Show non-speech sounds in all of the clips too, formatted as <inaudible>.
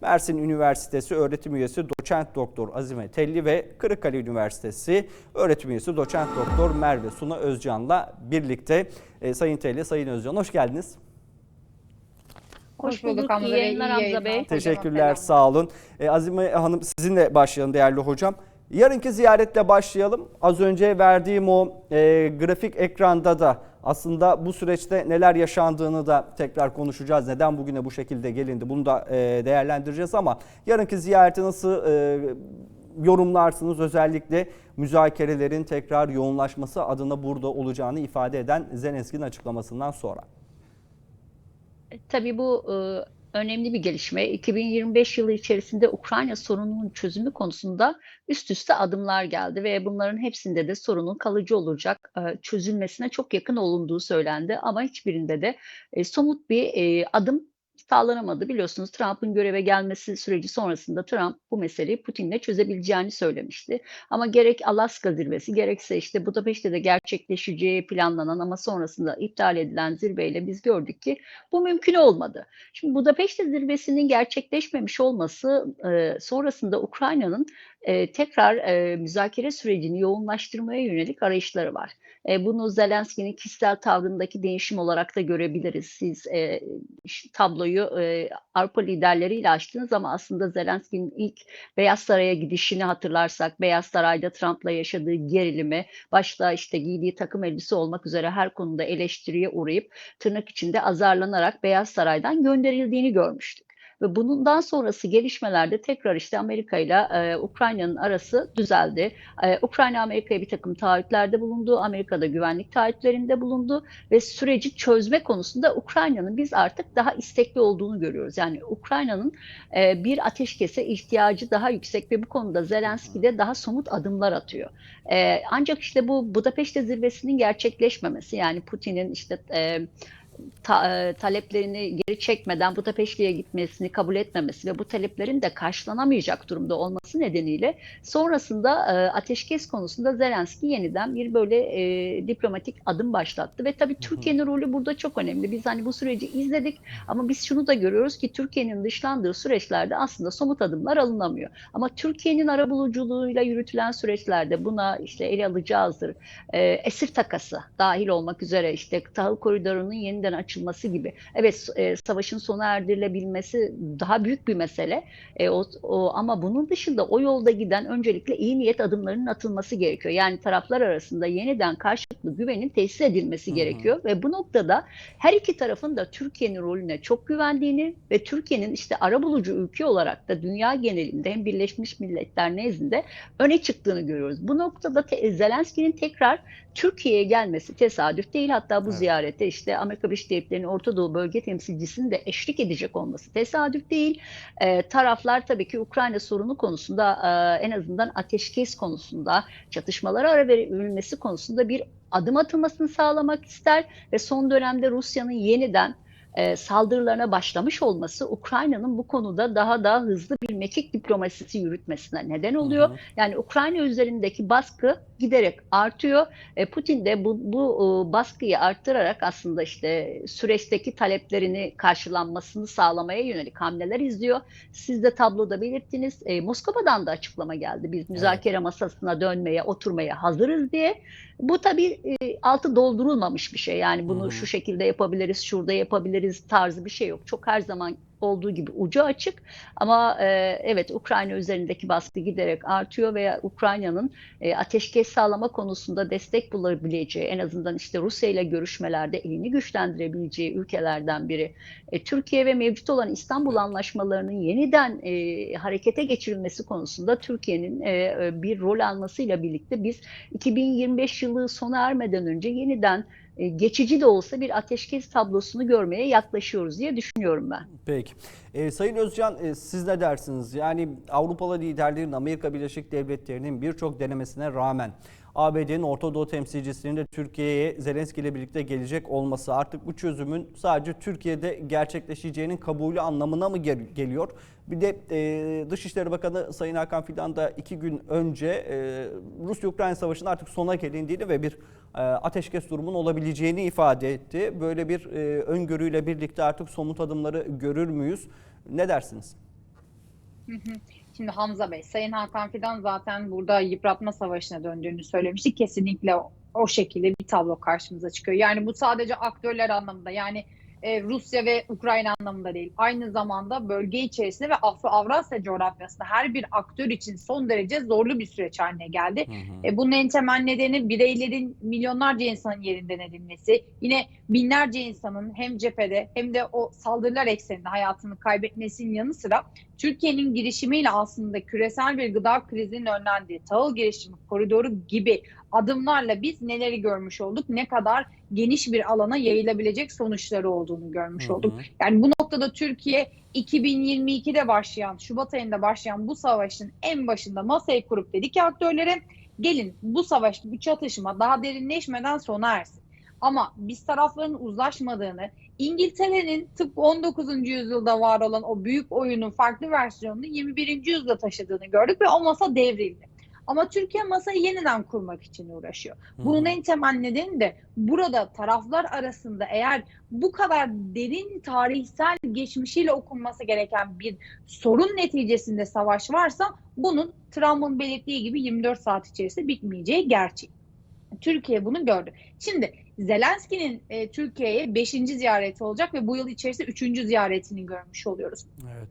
Mersin Üniversitesi öğretim üyesi doçent doktor Azime Telli ve Kırıkkale Üniversitesi öğretim üyesi doçent doktor Merve Suna Özcan'la birlikte E, Sayın Telli, Sayın Özcan hoş geldiniz. Hoş bulduk Hamza Bey. yayınlar Hamza. Bey. Teşekkürler, sağ olun. E, Azime Hanım sizinle başlayalım değerli hocam. Yarınki ziyaretle başlayalım. Az önce verdiğim o e, grafik ekranda da aslında bu süreçte neler yaşandığını da tekrar konuşacağız. Neden bugüne bu şekilde gelindi bunu da e, değerlendireceğiz ama yarınki ziyareti nasıl e, yorumlarsınız? Özellikle müzakerelerin tekrar yoğunlaşması adına burada olacağını ifade eden Zelenski'nin açıklamasından sonra. Tabii bu e, önemli bir gelişme. 2025 yılı içerisinde Ukrayna sorununun çözümü konusunda üst üste adımlar geldi ve bunların hepsinde de sorunun kalıcı olacak e, çözülmesine çok yakın olunduğu söylendi. Ama hiçbirinde de e, somut bir e, adım sağlanamadı. Biliyorsunuz Trump'ın göreve gelmesi süreci sonrasında Trump bu meseleyi Putin'le çözebileceğini söylemişti. Ama gerek Alaska zirvesi gerekse işte Budapeşte de gerçekleşeceği planlanan ama sonrasında iptal edilen zirveyle biz gördük ki bu mümkün olmadı. Şimdi Budapeşte zirvesinin gerçekleşmemiş olması sonrasında Ukrayna'nın e, tekrar e, müzakere sürecini yoğunlaştırmaya yönelik arayışları var. E, bunu Zelenski'nin kişisel tavrındaki değişim olarak da görebiliriz. Siz e, tabloyu e, Avrupa liderleriyle açtınız ama aslında Zelenski'nin ilk Beyaz Saray'a gidişini hatırlarsak, Beyaz Saray'da Trump'la yaşadığı gerilimi, başta işte giydiği takım elbise olmak üzere her konuda eleştiriye uğrayıp tırnak içinde azarlanarak Beyaz Saray'dan gönderildiğini görmüştük. Ve bundan sonrası gelişmelerde tekrar işte Amerika ile e, Ukrayna'nın arası düzeldi. E, Ukrayna Amerika'ya bir takım taahhütlerde bulundu. Amerika'da güvenlik taahhütlerinde bulundu ve süreci çözme konusunda Ukrayna'nın biz artık daha istekli olduğunu görüyoruz. Yani Ukrayna'nın e, bir ateşkese ihtiyacı daha yüksek ve bu konuda Zelenski de daha somut adımlar atıyor. E, ancak işte bu Budapeşte zirvesinin gerçekleşmemesi yani Putin'in işte e, ta- e, taleplerini geri çekmeden Budapeşte'ye gitmesini kabul etmemesi ve bu taleplerin de karşılanamayacak durumda olması nedeniyle sonrasında e, ateşkes konusunda Zelenski yeniden bir böyle e, diplomatik adım başlattı ve tabii Türkiye'nin rolü burada çok önemli. Biz hani bu süreci izledik ama biz şunu da görüyoruz ki Türkiye'nin dışlandığı süreçlerde aslında somut adımlar alınamıyor. Ama Türkiye'nin arabuluculuğuyla yürütülen süreçlerde buna işte ele alacağızdır. E, esir takası dahil olmak üzere işte tahıl koridorunun yeniden açılması gibi. Evet e, savaşın sona erdirilebilmesi daha büyük bir mesele. E, o, o, ama bunun dışında o yolda giden öncelikle iyi niyet adımlarının atılması gerekiyor. Yani taraflar arasında yeniden karşılıklı güvenin tesis edilmesi Hı hı. gerekiyor ve bu noktada her iki tarafın da Türkiye'nin rolüne çok güvendiğini ve Türkiye'nin işte arabulucu ülke olarak da dünya genelinde hem Birleşmiş Milletler nezdinde öne çıktığını görüyoruz. Bu noktada Zelenski'nin tekrar Türkiye'ye gelmesi tesadüf değil. Hatta bu Evet. ziyarette işte Amerika Birleşik Devletleri'nin Orta Doğu bölge temsilcisinin de eşlik edecek olması tesadüf değil. Ee, taraflar tabii ki Ukrayna sorunu konusunda e, en azından ateşkes konusunda çatışmalara ara verilmesi konusunda bir adım atılmasını sağlamak ister ve son dönemde Rusya'nın yeniden e, saldırılarına başlamış olması Ukrayna'nın bu konuda daha daha hızlı bir mekik diplomasisi yürütmesine neden oluyor. Hı hı. Yani Ukrayna üzerindeki baskı giderek artıyor. E, Putin de bu, bu e, baskıyı arttırarak aslında işte süreçteki taleplerini karşılanmasını sağlamaya yönelik hamleler izliyor. Siz de tabloda belirttiniz. E, Moskova'dan da açıklama geldi. Biz müzakere masasına dönmeye, oturmaya hazırız diye. Bu tabii e, altı doldurulmamış bir şey. Yani bunu hı. şu şekilde yapabiliriz, şurada yapabiliriz tarzı bir şey yok. Çok her zaman olduğu gibi ucu açık. Ama e, evet Ukrayna üzerindeki baskı giderek artıyor ve Ukrayna'nın e, ateşkes sağlama konusunda destek bulabileceği, en azından işte Rusya ile görüşmelerde elini güçlendirebileceği ülkelerden biri. E, Türkiye ve mevcut olan İstanbul Anlaşmalarının yeniden e, harekete geçirilmesi konusunda Türkiye'nin e, e, bir rol almasıyla birlikte biz 2025 yılı sona ermeden önce yeniden geçici de olsa bir ateşkes tablosunu görmeye yaklaşıyoruz diye düşünüyorum ben. Peki. Ee, Sayın Özcan e, siz ne dersiniz? Yani Avrupalı liderlerin Amerika Birleşik Devletleri'nin birçok denemesine rağmen ABD'nin Orta Doğu temsilcisinin de Türkiye'ye Zelenski ile birlikte gelecek olması artık bu çözümün sadece Türkiye'de gerçekleşeceğinin kabulü anlamına mı gel- geliyor? Bir de e, Dışişleri Bakanı Sayın Hakan Fidan da iki gün önce e, Rusya-Ukrayna Savaşı'nın artık sona gelindiğini ve bir e, ateşkes durumunun olabileceğini ifade etti. Böyle bir e, öngörüyle birlikte artık somut adımları görür müyüz? Ne dersiniz? Şimdi Hamza Bey, Sayın Hakan Fidan zaten burada yıpratma savaşına döndüğünü söylemişti. Kesinlikle o, o şekilde bir tablo karşımıza çıkıyor. Yani bu sadece aktörler anlamında yani e, Rusya ve Ukrayna anlamında değil. Aynı zamanda bölge içerisinde ve Afro-Avrasya coğrafyasında her bir aktör için son derece zorlu bir süreç haline geldi. E, bunun en temel nedeni bireylerin milyonlarca insanın yerinden edilmesi. Yine binlerce insanın hem cephede hem de o saldırılar ekseninde hayatını kaybetmesinin yanı sıra Türkiye'nin girişimiyle aslında küresel bir gıda krizinin önlendiği tahıl girişimi koridoru gibi adımlarla biz neleri görmüş olduk? Ne kadar geniş bir alana yayılabilecek sonuçları olduğunu görmüş Hı hı. olduk. Yani bu noktada Türkiye 2022'de başlayan, Şubat ayında başlayan bu savaşın en başında masayı kurup dedi ki aktörlere gelin bu savaş, bu çatışma daha derinleşmeden sona ersin. Ama biz tarafların uzlaşmadığını, İngiltere'nin tıpkı 19. yüzyılda var olan o büyük oyunun farklı versiyonunu 21. yüzyılda taşıdığını gördük ve o masa devrildi. Ama Türkiye masayı yeniden kurmak için uğraşıyor. Bunun en temel nedeni de burada taraflar arasında eğer bu kadar derin tarihsel geçmişiyle okunması gereken bir sorun neticesinde savaş varsa bunun Trump'ın belirttiği gibi 24 saat içerisinde bitmeyeceği gerçek. Türkiye bunu gördü. Şimdi Zelenski'nin e, Türkiye'ye 5. ziyareti olacak ve bu yıl içerisinde 3. ziyaretini görmüş oluyoruz. Evet.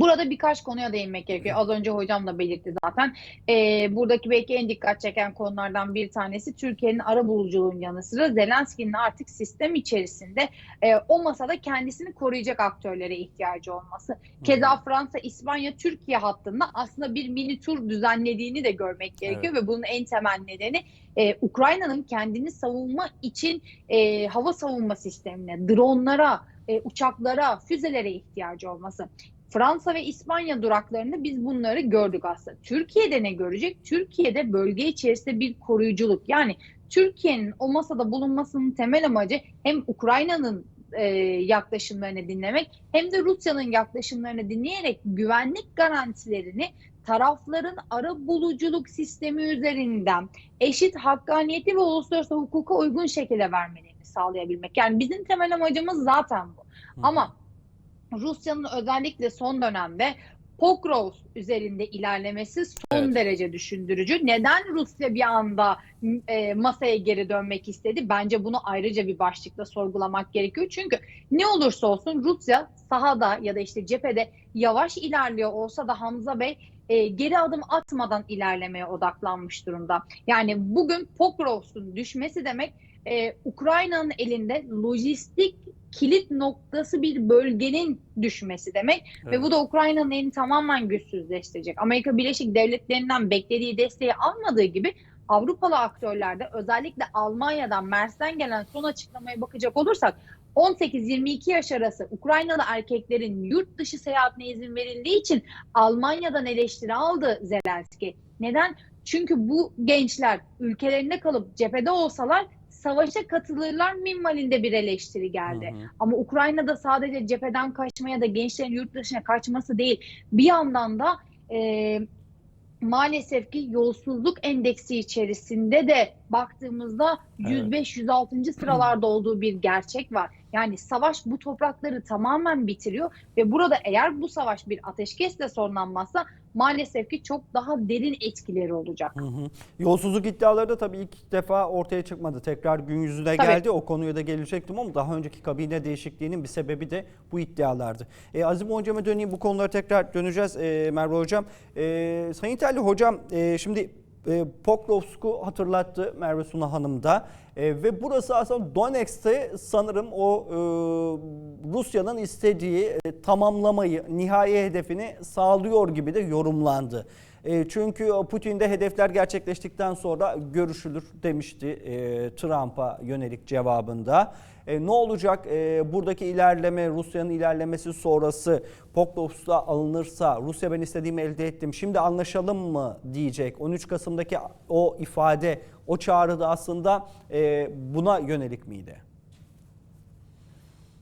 Burada birkaç konuya değinmek gerekiyor. Az önce hocam da belirtti zaten. Ee, buradaki belki en dikkat çeken konulardan bir tanesi Türkiye'nin ara buluculuğun yanı sıra Zelenski'nin artık sistem içerisinde e, o masada kendisini koruyacak aktörlere ihtiyacı olması. Keza Fransa, İspanya, Türkiye hattında aslında bir mini tur düzenlediğini de görmek gerekiyor ve bunun en temel nedeni e, Ukrayna'nın kendini savunma için e, hava savunma sistemine, dronlara, e, uçaklara, füzelere ihtiyacı olması. Fransa ve İspanya duraklarında biz bunları gördük aslında. Türkiye'de ne görecek? Türkiye'de bölge içerisinde bir koruyuculuk. Yani Türkiye'nin o masada bulunmasının temel amacı hem Ukrayna'nın e, yaklaşımlarını dinlemek hem de Rusya'nın yaklaşımlarını dinleyerek güvenlik garantilerini tarafların ara buluculuk sistemi üzerinden eşit hakkaniyeti ve uluslararası hukuka uygun şekilde vermelerini sağlayabilmek. Yani bizim temel amacımız zaten bu. Ama Rusya'nın özellikle son dönemde Pokrovsk üzerinde ilerlemesi son Evet. derece düşündürücü. Neden Rusya bir anda e, masaya geri dönmek istedi? Bence bunu ayrıca bir başlıkla sorgulamak gerekiyor. Çünkü ne olursa olsun Rusya sahada ya da işte cephede yavaş ilerliyor olsa da Hamza Bey e, geri adım atmadan ilerlemeye odaklanmış durumda. Yani bugün Pokrovsk'un düşmesi demek e, Ukrayna'nın elinde lojistik kilit noktası bir bölgenin düşmesi demek Evet. ve bu da Ukrayna'nın elini tamamen güçsüzleştirecek. Amerika Birleşik Devletleri'nden beklediği desteği almadığı gibi Avrupalı aktörlerde özellikle Almanya'dan, Mers'ten gelen son açıklamaya bakacak olursak 18-22 yaş arası Ukraynalı erkeklerin yurt dışı seyahatine izin verildiği için Almanya'dan eleştiri aldı Zelenski. Neden? Çünkü bu gençler ülkelerinde kalıp cephede olsalar savaşa katılırlar minvalinde bir eleştiri geldi. Hı hı. Ama Ukrayna'da sadece cepheden kaçmaya da gençlerin yurt dışına kaçması değil. Bir yandan da e, maalesef ki yolsuzluk endeksi içerisinde de baktığımızda 105-106. sıralarda olduğu bir gerçek var. Yani savaş bu toprakları tamamen bitiriyor ve burada eğer bu savaş bir ateşkesle sonlanmazsa maalesef ki çok daha derin etkileri olacak. Hı hı. Yolsuzluk iddiaları da tabii ilk defa ortaya çıkmadı. Tekrar gün yüzüne Tabii. geldi. O konuya da gelecektim ama daha önceki kabine değişikliğinin bir sebebi de bu iddialardı. E, Azim Hocam'a döneyim. Bu konulara tekrar döneceğiz e, Merve Hocam. E, Sayın Telli Hocam e, şimdi e, Pokrovsk'u hatırlattı Merve Suna Hanım da. E, ve burası aslında Donetsk'te sanırım o e, Rusya'nın istediği e, tamamlamayı, nihai hedefini sağlıyor gibi de yorumlandı. E, çünkü Putin'de hedefler gerçekleştikten sonra görüşülür demişti e, Trump'a yönelik cevabında. E, ne olacak buradaki ilerleme, Rusya'nın ilerlemesi sonrası Pokrovsk'ta alınırsa Rusya ben istediğimi elde ettim şimdi anlaşalım mı diyecek. 13 Kasım'daki o ifade, o çağrı da aslında buna yönelik miydi?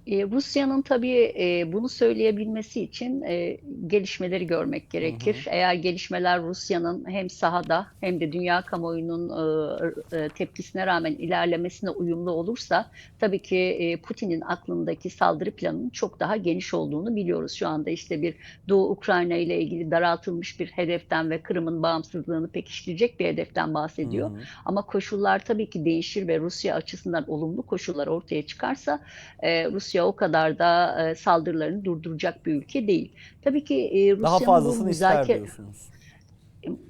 Eee, Rusya'nın tabii, eee, bunu söyleyebilmesi için, eee, gelişmeleri görmek gerekir. Eğer gelişmeler Rusya'nın hem sahada hem de dünya kamuoyunun, ııı, eee, tepkisine rağmen ilerlemesine uyumlu olursa tabii ki, eee, Putin'in aklındaki saldırı planının çok daha geniş olduğunu biliyoruz. Şu anda işte bir Doğu Ukrayna ile ilgili daraltılmış bir hedeften ve Kırım'ın bağımsızlığını pekiştirecek bir hedeften bahsediyor. Hı hı. Ama koşullar tabii ki değişir ve Rusya açısından olumlu koşullar ortaya çıkarsa eee, Rusya o kadar da eee, saldırılarını durduracak bir ülke değil. Tabii ki Daha Rusya'nın bu fazlasını ister müzakere diyorsunuz.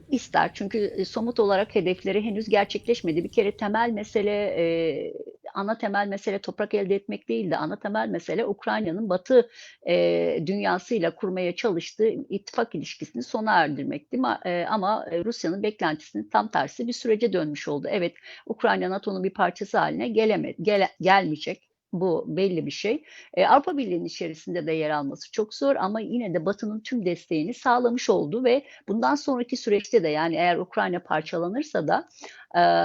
ister çünkü e, somut olarak hedefleri henüz gerçekleşmedi. Bir kere temel mesele e, ana temel mesele toprak elde etmek değildi. Ana temel mesele Ukrayna'nın Batı e, dünyasıyla kurmaya çalıştığı ittifak ilişkisini sona erdirmekti. Ma- e, ama e, Rusya'nın beklentisinin tam tersi bir sürece dönmüş oldu. Evet, Ukrayna NATO'nun bir parçası haline gelemedi, gele- gelmeyecek. Bu belli bir şey. E, Avrupa Birliği'nin içerisinde de yer alması çok zor ama yine de Batı'nın tüm desteğini sağlamış oldu ve bundan sonraki süreçte de yani eğer Ukrayna parçalanırsa da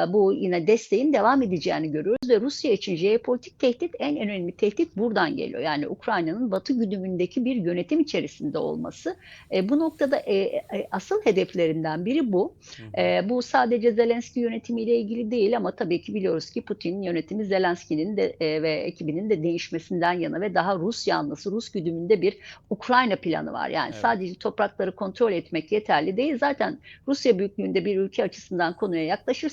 bu yine desteğin devam edeceğini görüyoruz ve Rusya için jeopolitik tehdit en önemli tehdit buradan geliyor. Yani Ukrayna'nın Batı güdümündeki bir yönetim içerisinde olması. E, bu noktada e, e, asıl hedeflerinden biri bu. Bu sadece Zelenski yönetimiyle ilgili değil ama tabii ki biliyoruz ki Putin yönetimi Zelenski'nin de ve ekibinin de değişmesinden yana ve daha Rus yanlısı, Rus güdümünde bir Ukrayna planı var. Yani Evet. sadece toprakları kontrol etmek yeterli değil. Zaten Rusya büyüklüğünde bir ülke açısından konuya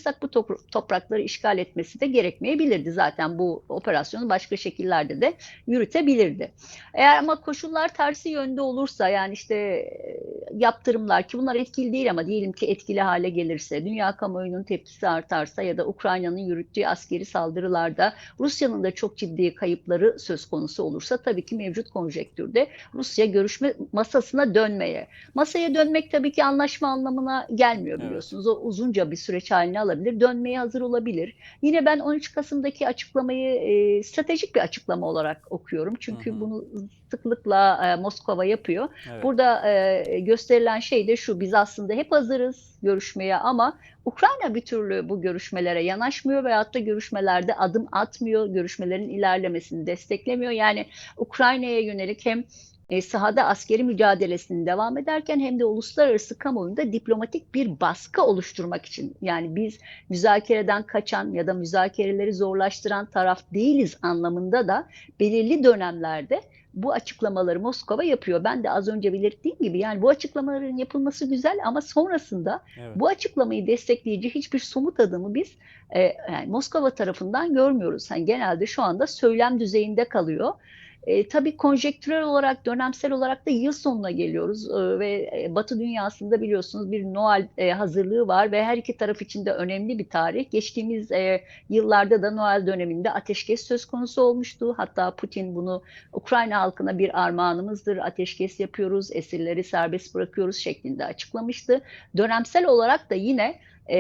yaklaşırsak bu top- toprakları işgal etmesi de gerekmeyebilirdi. Zaten bu operasyonu başka şekillerde de yürütebilirdi. Eğer ama koşullar tersi yönde olursa yani işte e, yaptırımlar ki bunlar etkili değil ama diyelim ki etkili hale gelirse, dünya kamuoyunun tepkisi artarsa ya da Ukrayna'nın yürüttüğü askeri saldırılarda Rusya'nın da çok ciddi kayıpları söz konusu olursa tabii ki mevcut konjektürde Rusya görüşme masasına dönmeye. Masaya dönmek tabii ki anlaşma anlamına gelmiyor Evet. biliyorsunuz. O uzunca bir süreç haline alabilir. Dönmeye hazır olabilir. Yine ben 13 Kasım'daki açıklamayı e, stratejik bir açıklama olarak okuyorum. Çünkü Hı hı. bunu sıklıkla e, Moskova yapıyor. Evet. Burada e, gösterilen şey de şu, biz aslında hep hazırız görüşmeye ama Ukrayna bir türlü bu görüşmelere yanaşmıyor veyahut da görüşmelerde adım atmıyor, görüşmelerin ilerlemesini desteklemiyor. Yani Ukrayna'ya yönelik hem e, sahada askeri mücadelesini devam ederken hem de uluslararası kamuoyunda diplomatik bir baskı oluşturmak için yani biz müzakereden kaçan ya da müzakereleri zorlaştıran taraf değiliz anlamında da belirli dönemlerde bu açıklamaları Moskova yapıyor. Ben de az önce belirttiğim gibi yani bu açıklamaların yapılması güzel ama sonrasında Evet. bu açıklamayı destekleyici hiçbir somut adımı biz e, yani Moskova tarafından görmüyoruz. Yani genelde şu anda söylem düzeyinde kalıyor. E, tabii konjektürel olarak, dönemsel olarak da yıl sonuna geliyoruz E, ve e, Batı dünyasında biliyorsunuz bir Noel e, hazırlığı var ve her iki taraf için de önemli bir tarih. Geçtiğimiz e, yıllarda da Noel döneminde ateşkes söz konusu olmuştu. Hatta Putin bunu Ukrayna halkına bir armağanımızdır, ateşkes yapıyoruz, esirleri serbest bırakıyoruz şeklinde açıklamıştı. Dönemsel olarak da yine e,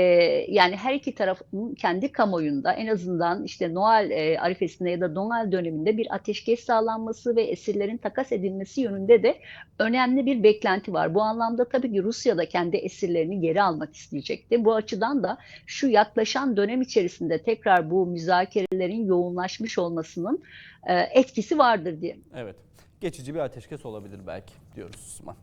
yani her iki tarafın kendi kamuoyunda en azından işte Noel e, arifesinde ya da Noel döneminde bir ateşkes sağlanması ve esirlerin takas edilmesi yönünde de önemli bir beklenti var. Bu anlamda tabii ki Rusya da kendi esirlerini geri almak isteyecekti. Bu açıdan da şu yaklaşan dönem içerisinde tekrar bu müzakerelerin yoğunlaşmış olmasının e, etkisi vardır diye. Evet. Geçici bir ateşkes olabilir belki diyoruz Osman.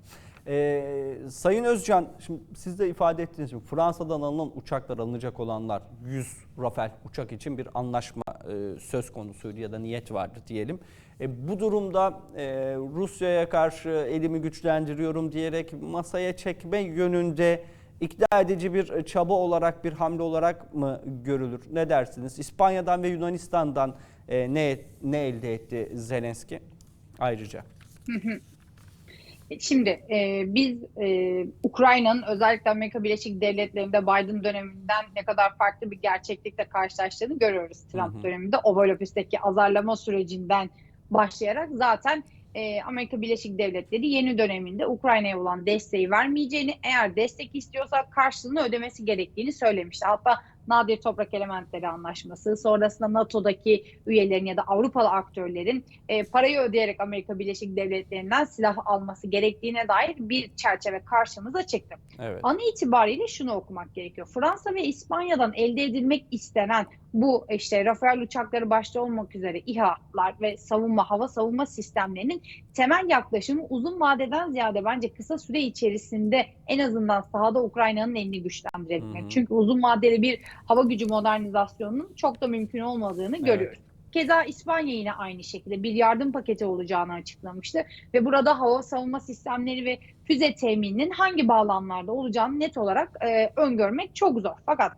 Ee, Sayın Özcan, şimdi siz de ifade ettiğiniz gibi Fransa'dan alınan uçaklar alınacak olanlar 100 Rafale uçak için bir anlaşma e, söz konusuydu ya da niyet vardı diyelim. E, bu durumda e, Rusya'ya karşı elimi güçlendiriyorum diyerek masaya çekme yönünde ikna edici bir çaba olarak bir hamle olarak mı görülür? Ne dersiniz? İspanya'dan ve Yunanistan'dan e, ne ne elde etti Zelenski ayrıca? Şimdi e, biz e, Ukrayna'nın özellikle Amerika Birleşik Devletleri'nde Biden döneminden ne kadar farklı bir gerçeklikle karşılaştığını görüyoruz Trump Hı hı. döneminde. Oval Ofis'teki azarlama sürecinden başlayarak zaten e, Amerika Birleşik Devletleri yeni döneminde Ukrayna'ya olan desteği vermeyeceğini, eğer destek istiyorsa karşılığını ödemesi gerektiğini söylemişti. Hatta nadir toprak elementleri anlaşması, sonrasında NATO'daki üyelerin ya da Avrupalı aktörlerin e, parayı ödeyerek Amerika Birleşik Devletleri'nden silah alması gerektiğine dair bir çerçeve karşımıza çıktı. Evet. An itibariyle şunu okumak gerekiyor. Fransa ve İspanya'dan elde edilmek istenen bu işte Rafael uçakları başta olmak üzere İHA'lar ve savunma hava savunma sistemlerinin temel yaklaşımı uzun vadeden ziyade bence kısa süre içerisinde en azından sahada Ukrayna'nın elini güçlendirebilmek. Çünkü uzun vadeli bir hava gücü modernizasyonunun çok da mümkün olmadığını Evet. görüyoruz. Keza İspanya yine aynı şekilde bir yardım paketi olacağını açıklamıştı ve burada hava savunma sistemleri ve füze temininin hangi bağlamlarda olacağını net olarak e, öngörmek çok zor. Fakat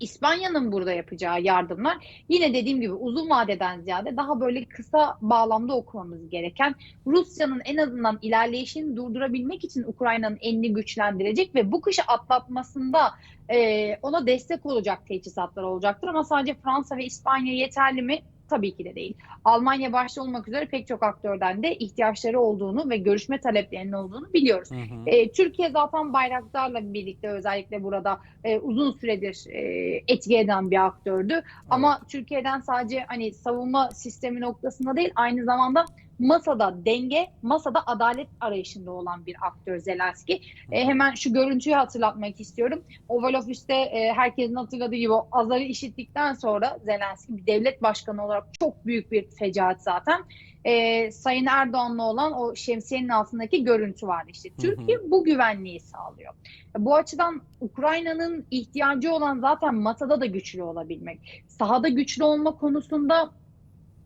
İspanya'nın burada yapacağı yardımlar yine dediğim gibi uzun vadeden ziyade daha böyle kısa bağlamda okumamız gereken Rusya'nın en azından ilerleyişini durdurabilmek için Ukrayna'nın elini güçlendirecek ve bu kışı atlatmasında e, ona destek olacak teçhizatlar olacaktır. Ama sadece Fransa ve İspanya yeterli mi? Tabii ki de değil. Almanya başta olmak üzere pek çok aktörden de ihtiyaçları olduğunu ve görüşme taleplerinin olduğunu biliyoruz. Hı hı. E, Türkiye zaten Bayraktar'la birlikte özellikle burada e, uzun süredir e, etki eden bir aktördü. Ama Türkiye'den sadece hani savunma sistemi noktasında değil aynı zamanda masada denge, masada adalet arayışında olan bir aktör Zelenski. E, hemen şu görüntüyü hatırlatmak istiyorum. Oval Ofis'te e, herkesin hatırladığı gibi o azarı işittikten sonra Zelenski bir devlet başkanı olarak çok büyük bir fecaat zaten. E, Sayın Erdoğan'la olan o şemsiyenin altındaki görüntü vardı işte. Türkiye bu güvenliği sağlıyor. Bu açıdan Ukrayna'nın ihtiyacı olan zaten masada da güçlü olabilmek. Sahada güçlü olma konusunda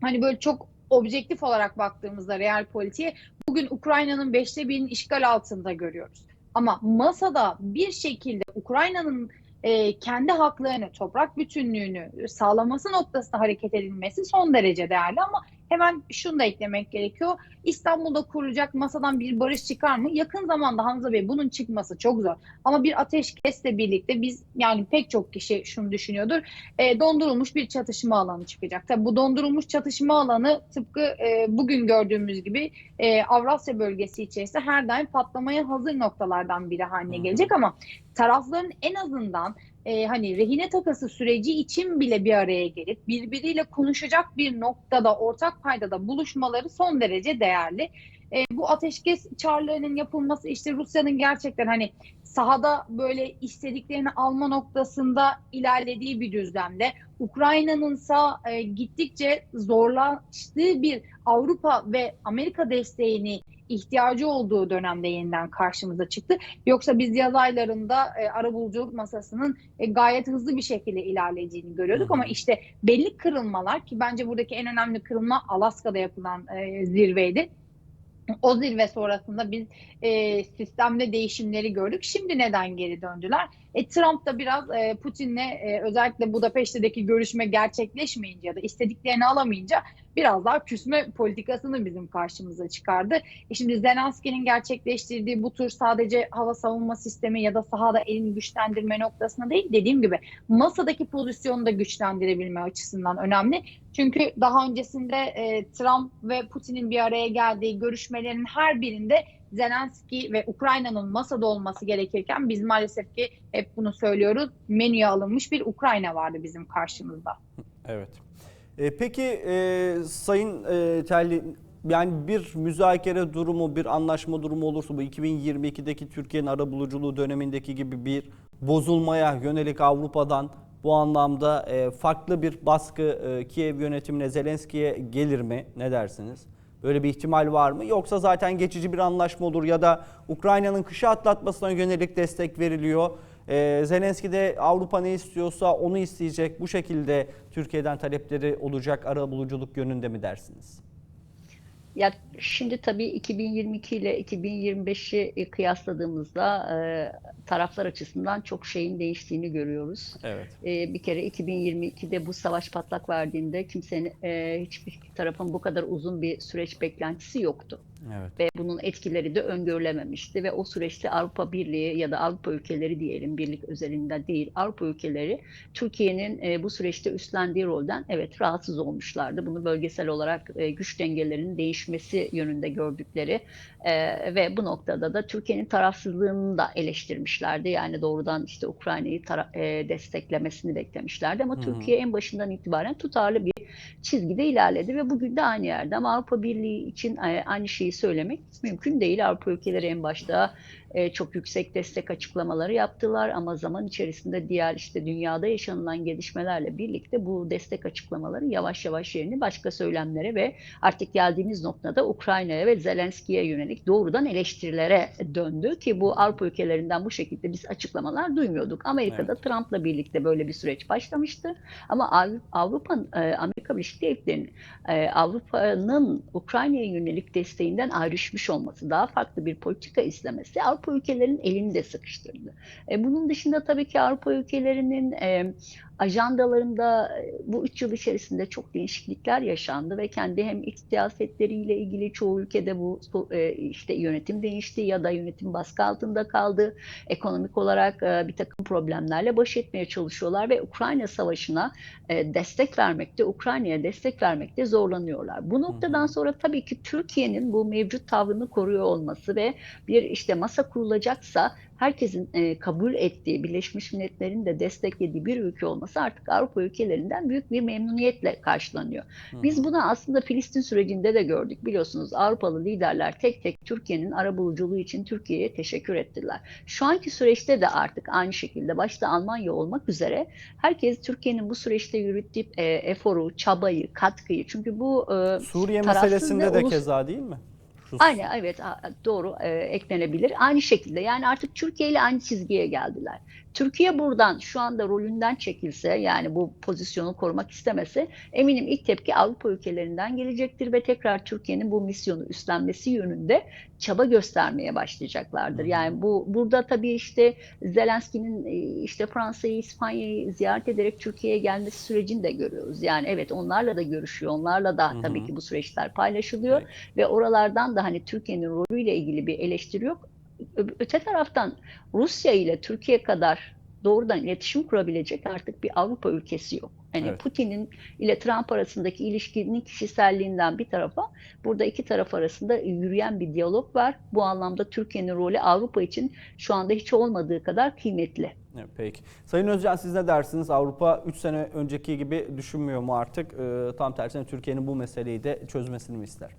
hani böyle çok objektif olarak baktığımızda real politiğe bugün Ukrayna'nın beşte birinin işgal altında görüyoruz. Ama masada bir şekilde Ukrayna'nın e, kendi haklarını, toprak bütünlüğünü sağlaması noktasında hareket edilmesi son derece değerli ama hemen şunu da eklemek gerekiyor. İstanbul'da kurulacak masadan bir barış çıkar mı? Yakın zamanda Hamza Bey bunun çıkması çok zor. Ama bir ateşkesle birlikte biz yani pek çok kişi şunu düşünüyordur. E, dondurulmuş bir çatışma alanı çıkacak. Tabii bu dondurulmuş çatışma alanı tıpkı e, bugün gördüğümüz gibi e, Avrasya bölgesi içerisinde her daim patlamaya hazır noktalardan biri haline gelecek ama tarafların en azından e, hani rehine takası süreci için bile bir araya gelip birbiriyle konuşacak bir noktada ortak paydada buluşmaları son derece değerli. E, bu ateşkes çağrılarının yapılması işte Rusya'nın gerçekten hani sahada böyle istediklerini alma noktasında ilerlediği bir düzlemde Ukrayna'nın ise e, gittikçe zorlaştığı bir Avrupa ve Amerika desteğini ihtiyacı olduğu dönemde yeniden karşımıza çıktı. Yoksa biz yaz aylarında e, arabuluculuk masasının e, gayet hızlı bir şekilde ilerleyeceğini görüyorduk Hı ama işte belli kırılmalar ki bence buradaki en önemli kırılma Alaska'da yapılan e, zirveydi. O zirve sonrasında biz e, sistemde değişimleri gördük. Şimdi neden geri döndüler? E, Trump da biraz e, Putin'le e, özellikle Budapeşte'deki görüşme gerçekleşmeyince ya da istediklerini alamayınca biraz daha küsme politikasını bizim karşımıza çıkardı. E şimdi Zelenski'nin gerçekleştirdiği bu tür sadece hava savunma sistemi ya da sahada elini güçlendirme noktasında değil dediğim gibi masadaki pozisyonu da güçlendirebilme açısından önemli. Çünkü daha öncesinde e, Trump ve Putin'in bir araya geldiği görüşmelerin her birinde Zelenski ve Ukrayna'nın masada olması gerekirken biz maalesef ki hep bunu söylüyoruz menüye alınmış bir Ukrayna vardı bizim karşımızda. Evet. E, peki e, Sayın e, Telli yani bir müzakere durumu, bir anlaşma durumu olursa bu 2022'deki Türkiye'nin arabuluculuğu dönemindeki gibi bir bozulmaya yönelik Avrupa'dan bu anlamda e, farklı bir baskı e, Kiev yönetimine, Zelenski'ye gelir mi? Ne dersiniz? Böyle bir ihtimal var mı? Yoksa zaten geçici bir anlaşma olur ya da Ukrayna'nın kışı atlatmasına yönelik destek veriliyor. Ee, Zelenski de Avrupa ne istiyorsa onu isteyecek. Bu şekilde Türkiye'den talepleri olacak arabuluculuk yönünde mi dersiniz? Ya şimdi tabii 2022 ile 2025'i kıyasladığımızda e, taraflar açısından çok şeyin değiştiğini görüyoruz. Evet. E, bir kere 2022'de bu savaş patlak verdiğinde kimsenin e, hiçbir tarafın bu kadar uzun bir süreç beklentisi yoktu. Evet. ve bunun etkileri de öngörülememişti ve o süreçte Avrupa Birliği ya da Avrupa ülkeleri diyelim birlik özelinde değil Avrupa ülkeleri Türkiye'nin e, bu süreçte üstlendiği rolden evet rahatsız olmuşlardı. Bunu bölgesel olarak e, güç dengelerinin değişmesi yönünde gördükleri e, ve bu noktada da Türkiye'nin tarafsızlığını da eleştirmişlerdi. Yani doğrudan işte Ukrayna'yı e, desteklemesini beklemişlerdi ama Hı hı. Türkiye en başından itibaren tutarlı bir çizgide ilerledi ve bugün de aynı yerde ama Avrupa Birliği için e, aynı şeyi söylemek mümkün değil. Avrupa ülkeleri en başta e, çok yüksek destek açıklamaları yaptılar ama zaman içerisinde diğer işte dünyada yaşanılan gelişmelerle birlikte bu destek açıklamaları yavaş yavaş yerini başka söylemlere ve artık geldiğimiz noktada Ukrayna'ya ve Zelenski'ye yönelik doğrudan eleştirilere döndü ki bu Avrupa ülkelerinden bu şekilde biz açıklamalar duymuyorduk. Amerika'da Trump'la birlikte böyle bir süreç başlamıştı. Ama Av- Avrupa, e, Amerika Birleşik Devletleri'nin e, Avrupa'nın Ukrayna'ya yönelik desteğinden ayrışmış olması, daha farklı bir politika izlemesi Avrupa ülkelerinin elini de sıkıştırdı. E, bunun dışında tabii ki Avrupa ülkelerinin e, ajandalarında e, bu üç yıl içerisinde çok değişiklikler yaşandı ve kendi hem iç siyasetleriyle ilgili çoğu ülkede bu e, işte yönetim değişti ya da yönetim baskı altında kaldı. Ekonomik olarak e, bir takım problemlerle baş etmeye çalışıyorlar ve Ukrayna Savaşı'na destek vermekte, Ukrayna'ya destek vermekte zorlanıyorlar. Bu noktadan sonra tabii ki Türkiye'nin bu mevcut tavrını koruyor olması ve bir işte masa kurulacaksa herkesin kabul ettiği, Birleşmiş Milletler'in de desteklediği bir ülke olması artık Avrupa ülkelerinden büyük bir memnuniyetle karşılanıyor. Biz bunu aslında Filistin sürecinde de gördük. Biliyorsunuz Avrupalı liderler tek tek Türkiye'nin arabuluculuğu için Türkiye'ye teşekkür ettiler. Şu anki süreçte de artık aynı şekilde başta Almanya olmak üzere herkes Türkiye'nin bu süreçte yürüttüğü e, eforu, çabayı, katkıyı çünkü bu e, Suriye meselesinde de ulus- keza değil mi? Rus- Aynen evet doğru e, eklenebilir. Aynı şekilde yani artık Türkiye ile aynı çizgiye geldiler. Türkiye buradan şu anda rolünden çekilse yani bu pozisyonu korumak istemese eminim ilk tepki Avrupa ülkelerinden gelecektir ve tekrar Türkiye'nin bu misyonu üstlenmesi yönünde çaba göstermeye başlayacaklardır. Yani bu burada tabii işte Zelenski'nin e, işte Fransa'yı, İspanya'yı ziyaret ederek Türkiye'ye gelmesi sürecini de görüyoruz. Yani evet onlarla da görüşüyor. Onlarla da tabii ki bu süreçler paylaşılıyor Peki. ve oralardan da hani Türkiye'nin rolüyle ilgili bir eleştiri yok. Öte taraftan Rusya ile Türkiye kadar doğrudan iletişim kurabilecek artık bir Avrupa ülkesi yok. Yani Evet. Putin'in ile Trump arasındaki ilişkinin kişiselliğinden bir tarafa burada iki taraf arasında yürüyen bir diyalog var. Bu anlamda Türkiye'nin rolü Avrupa için şu anda hiç olmadığı kadar kıymetli. Evet, Peki. Sayın Özcan siz ne dersiniz? Avrupa 3 sene önceki gibi düşünmüyor mu artık? Ee, tam tersine Türkiye'nin bu meseleyi de çözmesini mi ister?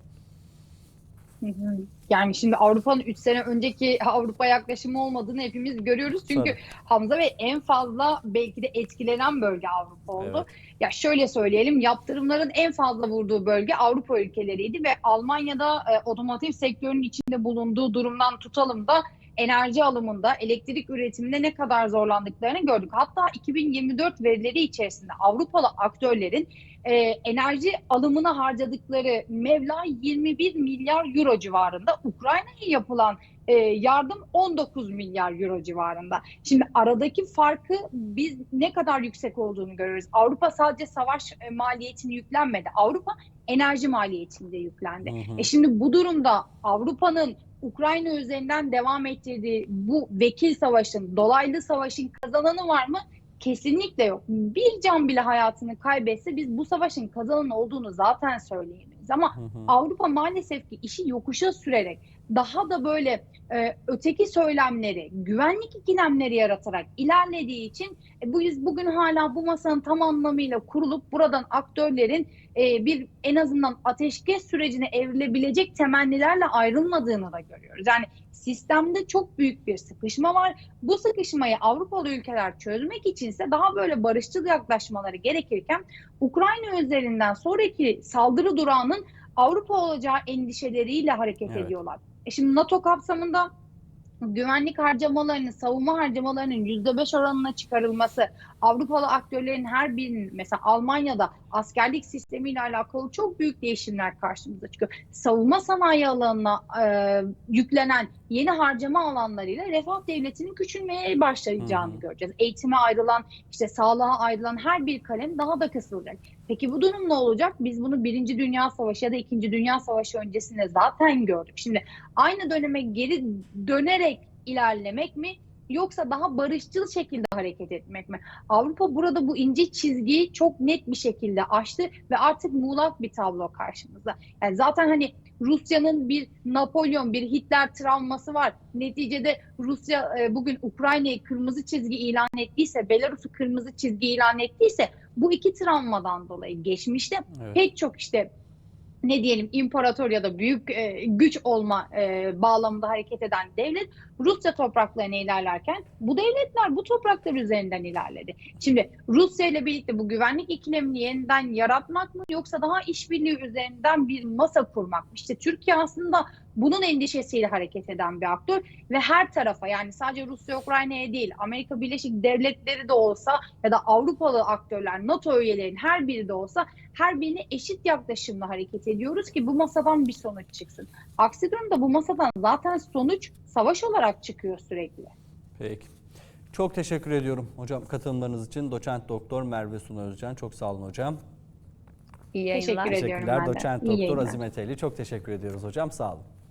Yani şimdi Avrupa'nın 3 sene önceki <laughs> Avrupa yaklaşımı olmadığını hepimiz görüyoruz. Çünkü Tabii. Hamza Bey en fazla belki de etkilenen bölge Avrupa oldu. Evet. Ya şöyle söyleyelim yaptırımların en fazla vurduğu bölge Avrupa ülkeleriydi ve Almanya'da e, otomotiv sektörünün içinde bulunduğu durumdan tutalım da enerji alımında, elektrik üretiminde ne kadar zorlandıklarını gördük. Hatta 2024 verileri içerisinde Avrupalı aktörlerin e, enerji alımına harcadıkları meblağ 21 milyar euro civarında. Ukrayna'ya yapılan e, yardım 19 milyar euro civarında. Şimdi aradaki farkı biz ne kadar yüksek olduğunu görüyoruz. Avrupa sadece savaş e, maliyetini yüklenmedi. Avrupa enerji maliyetini de yüklendi. Hı hı. E şimdi bu durumda Avrupa'nın Ukrayna üzerinden devam ettirdiği bu vekil savaşın, dolaylı savaşın kazananı var mı? Kesinlikle yok. Bir can bile hayatını kaybetse biz bu savaşın kazananı olduğunu zaten söyleyemeyiz. Ama Hı hı. Avrupa maalesef ki işi yokuşa sürerek daha da böyle e, öteki söylemleri, güvenlik ikilemleri yaratarak ilerlediği için e, bu yüz bugün hala bu masanın tam anlamıyla kurulup buradan aktörlerin e, bir en azından ateşkes sürecine evrilebilecek temennilerle ayrılmadığını da görüyoruz. Yani sistemde çok büyük bir sıkışma var. Bu sıkışmayı Avrupalı ülkeler çözmek içinse daha böyle barışçıl yaklaşmaları gerekirken Ukrayna üzerinden sonraki saldırı durağının Avrupa olacağı endişeleriyle hareket Evet. ediyorlar. E şimdi NATO kapsamında güvenlik harcamalarının, savunma harcamalarının %5 oranına çıkarılması, Avrupalı aktörlerin her birinin mesela Almanya'da askerlik sistemiyle alakalı çok büyük değişimler karşımıza çıkıyor. Savunma sanayi alanına e, yüklenen yeni harcama alanlarıyla refah devletinin küçülmeye başlayacağını hı. göreceğiz. Eğitime ayrılan, işte sağlığa ayrılan her bir kalem daha da kısılacak. Peki bu durum ne olacak? Biz bunu Birinci Dünya Savaşı ya da İkinci Dünya Savaşı öncesinde zaten gördük. Şimdi aynı döneme geri dönerek ilerlemek mi yoksa daha barışçıl şekilde hareket etmek mi? Avrupa burada bu ince çizgiyi çok net bir şekilde aştı ve artık muğlak bir tablo karşımızda. Yani zaten hani Rusya'nın bir Napolyon, bir Hitler travması var. Neticede Rusya e, bugün Ukrayna'yı kırmızı çizgi ilan ettiyse, Belarus'u kırmızı çizgi ilan ettiyse bu iki travmadan dolayı geçmişte Evet. pek çok işte ne diyelim imparator ya da büyük e, güç olma e, bağlamında hareket eden devlet Rusya topraklarına ilerlerken bu devletler bu topraklar üzerinden ilerledi. Şimdi Rusya ile birlikte bu güvenlik ikilemini yeniden yaratmak mı yoksa daha işbirliği üzerinden bir masa kurmak mı? İşte Türkiye aslında bunun endişesiyle hareket eden bir aktör ve her tarafa yani sadece Rusya Ukrayna'ya değil Amerika Birleşik Devletleri de olsa ya da Avrupalı aktörler NATO üyelerinin her biri de olsa her birine eşit yaklaşımla hareket ediyoruz ki bu masadan bir sonuç çıksın. Aksi durumda bu masadan zaten sonuç savaş olarak çıkıyor sürekli. Peki. Çok teşekkür ediyorum hocam katılımlarınız için. Doçent Doktor Merve Suna Özcan. Çok sağ olun hocam. İyi Teşekkür yayınlar. ediyorum Teşekkürler. ben de. Doçent Doktor. Azimet Eli. Çok teşekkür ediyoruz hocam. Sağ olun.